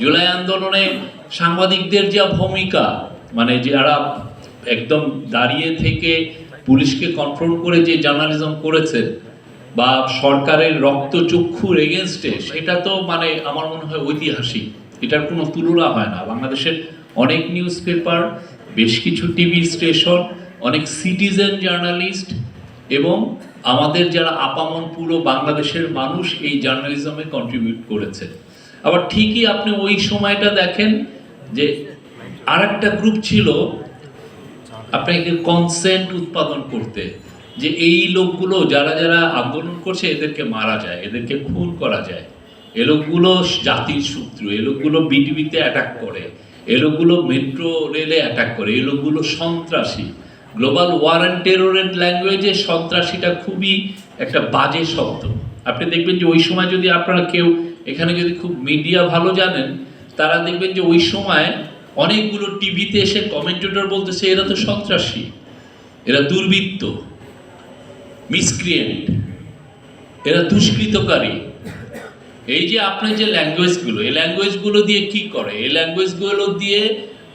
জুলাই আন্দোলনে সাংবাদিকদের যা ভূমিকা মানে যারা একদম দাঁড়িয়ে থেকে পুলিশকে কন্ট্রোল করে যে জার্নালিজম করেছে বা সরকারের রক্তচক্ষুর এগেনস্টে সেটা তো মানে আমার মনে হয় ঐতিহাসিক। এটার কোনো তুলনা হয় না। বাংলাদেশের অনেক নিউজ পেপার বেশ কিছু টিভি স্টেশন অনেক সিটিজেন জার্নালিস্ট এবং আমাদের যারা আপামন পুরো বাংলাদেশের মানুষ এই জার্নালিজমে কন্ট্রিবিউট করেছে। আবার ঠিকই আপনি ওই সময়টা দেখেন যে আরেকটা গ্রুপ ছিল আপনাকে কনসেন্ট উৎপাদন করতে, যে এই লোকগুলো যারা যারা আন্দোলন করছে এদেরকে মারা যায়, এদেরকে খুন করা যায়। এ লোকগুলো জাতির শত্রু, এ লোকগুলো বিটিভিতে অ্যাটাক করে, এ লোকগুলো মেট্রো রেলে অ্যাটাক করে, এ লোকগুলো সন্ত্রাসী। গ্লোবাল ওয়ার অ্যান্ড টেরোরের ল্যাঙ্গুয়েজে সন্ত্রাসীটা খুবই একটা বাজে শব্দ। আপনি দেখবেন যে ওই সময় যদি আপনারা কেউ এখানে যদি খুব মিডিয়া ভালো জানেন, তারা দেখবেন যে ওই সময় অনেকগুলো টিভিতে এসে কমেন্টেটর বলতেছে, এরা তো সন্ত্রাসী, এরা দুর্বৃত্ত মিসক্রিয়েন্ট এরা দুষ্কৃতকারী। এই যে আপনার যে ল্যাঙ্গুয়েজগুলো এই ল্যাঙ্গুয়েজগুলো দিয়ে কি করে? এই ল্যাঙ্গুয়েজগুলো দিয়ে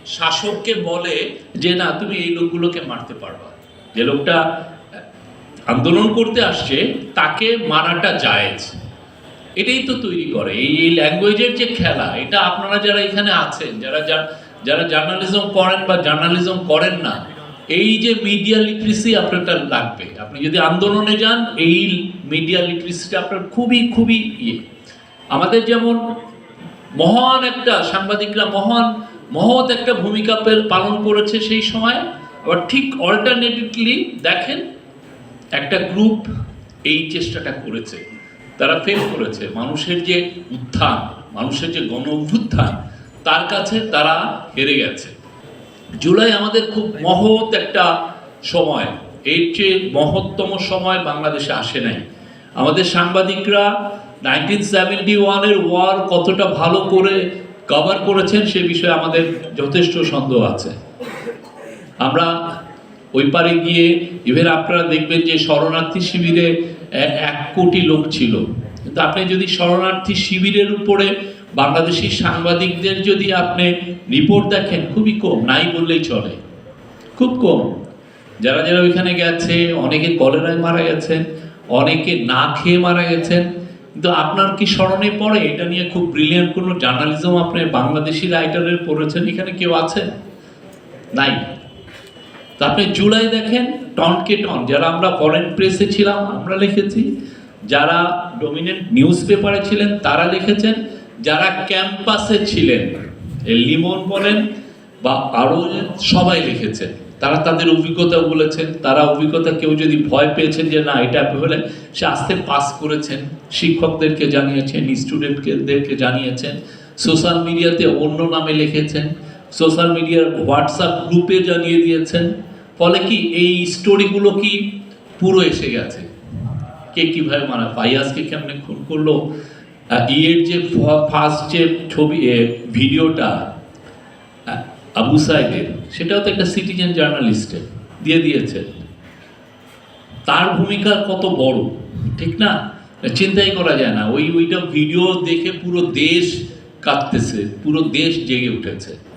শাসককে বলে যে, না, তুমি এই লোকগুলোকে মারতে পারবা। যে লোকটা আন্দোলন করতে আসছে, তাকে মারাটা জায়েজ। এটাই তো তৈরি করে। এই এই ল্যাঙ্গুয়েজের যে খেলা, এটা আপনারা যারা এখানে আছেন, যারা যারা জার্নালিজম করেন বা জার্নালিজম করেন না, এই যে মিডিয়া লিটারেসি আপনার লাগবে। আপনি যদি আন্দোলনে যান, এই মিডিয়া লিটারেসিটা আপনার খুবই খুবই ইয়ে। আমাদের যেমন মহান একটা সাংবাদিকরা, মহান, মহৎ একটা ভূমিকা পালন করেছে সেই সময়। আবার ঠিক অল্টারনেটিভলি দেখেন, একটা গ্রুপ এই চেষ্টাটা করেছে। তারা ফেল করেছে। মানুষের যে উত্থান, মানুষের যে গণ অভ্যুত্থান তার কাছে তারা হেরে গেছে। জুলাই আমাদের খুব মহৎ একটা সময়। এর চেয়ে মহত্তম সময় বাংলাদেশে আসে নাই। আমাদের সাংবাদিকরা নাইনটিন সেভেন্টি ওয়ানের ওয়ার কতটা ভালো করে কভার করেছেন, সে বিষয়ে আমাদের যথেষ্ট সন্দেহ আছে। আমরা ওই পারে গিয়ে ইভেন আপনারা দেখবেন যে শরণার্থী শিবিরে এক কোটি লোক ছিল। কিন্তু আপনি যদি শরণার্থী শিবিরের উপরে বাংলাদেশি সাংবাদিকদের যদি আপনি রিপোর্ট দেখেন, খুবই কম, নাই বললেই চলে। খুব কম। যারা যারা ওইখানে গেছে, অনেকে কলেরায় মারা গেছেন, অনেকে না খেয়ে মারা গেছেন, কিন্তু আপনার কি স্মরণে পড়ে? এটা নিয়ে খুব ব্রিলিয়ান্ট কোনো জার্নালিজম আপনি বাংলাদেশি রাইটারের পড়েছেন? এখানে কেউ আছেন নাই। তো আপনি জুলাই দেখেন টনকে টন, যারা আমরা ফরেন প্রেসে ছিলাম, আমরা লিখেছি। যারা ডমিনেন্ট নিউজ পেপারে ছিলেন, তারা লিখেছেন। যারা ক্যাম্পাসে ছিলেন লিমন বলেন বা আরও সবাই লিখেছেন। তারা তাদের অভিজ্ঞতা বলেছেন, তারা অভিজ্ঞতা কেউ যদি ভয় পেয়েছেন যে না, এটা হলে সে আস্তে পাস করেছেন। শিক্ষকদেরকে জানিয়েছেন স্টুডেন্টদেরকে জানিয়েছেন। সোশ্যাল মিডিয়াতে অন্য নামে লিখেছেন। সোশ্যাল মিডিয়ার হোয়াটসঅ্যাপ গ্রুপে জানিয়ে দিয়েছেন। ফলে কি এই স্টোরিগুলো কি পুরো এসে গেছে? কে কীভাবে মারা? ফাইয়াজকে কেমনে খুন করল? ইয়ের যে ফার্স্ট যে ছবি ভিডিওটা আবু সাহেবের, সেটাও তো একটা সিটিজেন জার্নালিস্টের দিয়ে দিয়েছে। তার ভূমিকা কত বড়, ঠিক না? চিন্তাই করা যায় না। ওই, ওইটা ভিডিও দেখে পুরো দেশ কাঁদতেছে, পুরো দেশ জেগে উঠেছে।